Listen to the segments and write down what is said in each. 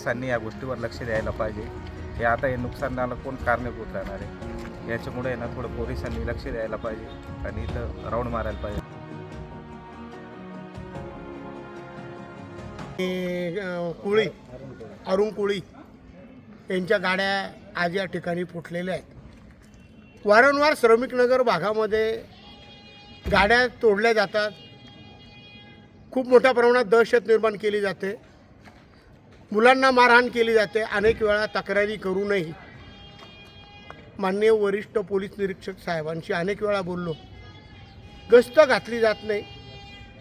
पोलिसांनी या गोष्टीवर लक्ष द्यायला पाहिजे. हे आता हे नुकसानाला कोण कारणीभूत राहणार आहे? याच्यामुळे ना थोडं पोलिसांनी लक्ष द्यायला पाहिजे आणि इथं राऊंड मारायला पाहिजे. कोळी कुळी अरुण कुळी यांच्या गाड्या आज या ठिकाणी फुटलेल्या आहेत. वारंवार श्रमिकनगर भागामध्ये गाड्या तोडल्या जातात. खूप मोठ्या प्रमाणात दहशत निर्माण केली जाते. मुलांना मारहाण केली जाते अनेक वेळा तक्रारी करूनही. माननीय वरिष्ठ पोलीस निरीक्षक साहेबांशी अनेक वेळा बोललो. गस्त घातली जात नाही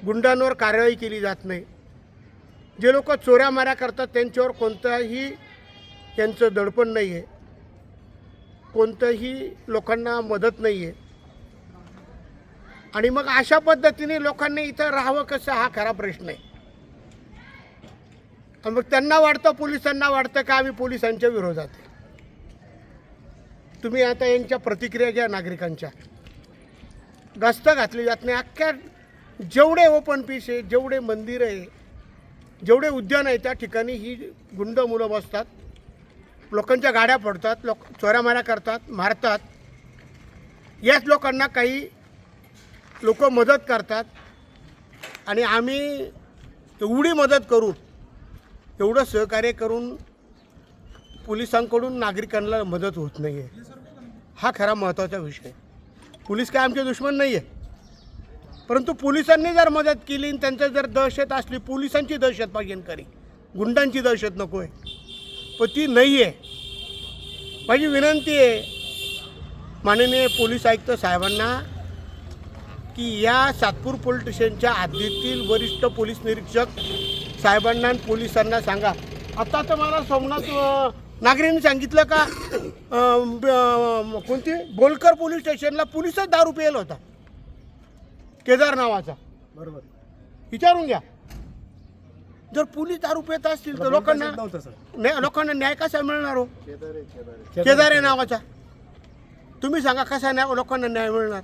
गुंडांवर कारवाई केली जात नाही. जे लोक चोऱ्या माऱ्या करतात त्यांच्यावर कोणताही त्यांचं दडपण नाही आहे कोणतंही लोकांना मदत नाही आहे आणि मग अशा पद्धतीने लोकांनी इथं राहावं कसं हा खरा प्रश्न आहे. आणि मग त्यांना वाटतं पोलिसांना वाटतं का आम्ही पोलिसांच्या विरोधात आहे? तुम्ही आता यांच्या प्रतिक्रिया घ्या नागरिकांच्या. गस्त घातली जात नाही. अख्ख्या जेवढे ओपन पीस आहे जेवढे मंदिर आहे जेवढे उद्यान आहे त्या ठिकाणी ही गुंड मुलं बसतात. लोकांच्या गाड्या पडतात लोक चोऱ्यामाऱ्या करतात मारतात. याच लोकांना काही लोक मदत करतात. आणि आम्ही एवढी मदत करू एवढं सहकार्य करून पोलिसांकडून नागरिकांना मदत होत नाही आहे हा खरा महत्त्वाचा विषय. पोलीस काय आमचे दुश्मन नाही आहे परंतु पोलिसांनी जर मदत केली आणि त्यांचं जर दहशत असली पोलिसांची दहशत पाहिजे खरी. गुंडांची दहशत नको आहे पण ती नाही आहे माझी विनंती आहे माननीय पोलीस आयुक्त साहेबांना की या सातपूर पोलीस स्टेशनच्या हद्दीतील वरिष्ठ पोलीस निरीक्षक साहेबांना आणि पोलिसांना सांगा. आता तर मला सोमनाथ नागरिकांनी सांगितलं का कोणती? बोलकर पोलीस स्टेशनला पोलिसच दारू पेल होता. केदार नावाचा. बरोबर. विचारून घ्या. जर पोलीस दारू पेत असतील तर लोकांना न्याय लोकांना न्याय कसा मिळणार हो? केदारे नावाचा. तुम्ही सांगा कसा न्याय लोकांना न्याय मिळणार?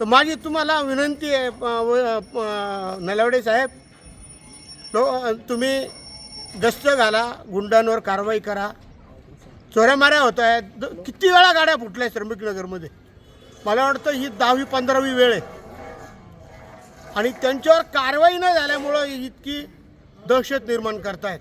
तर माझी तुम्हाला विनंती आहे नलावडे साहेब लो तुम्ही गस्त घाला गुंडांवर कारवाई करा. चोऱ्यामाऱ्या होत आहेत. द- किती वेळा गाड्या फुटल्या श्रमिकनगरमध्ये मला वाटतं ही दहावी पंधरावी वेळ आहे. आणि त्यांच्यावर कारवाई न झाल्यामुळं इतकी दहशत निर्माण करतायत.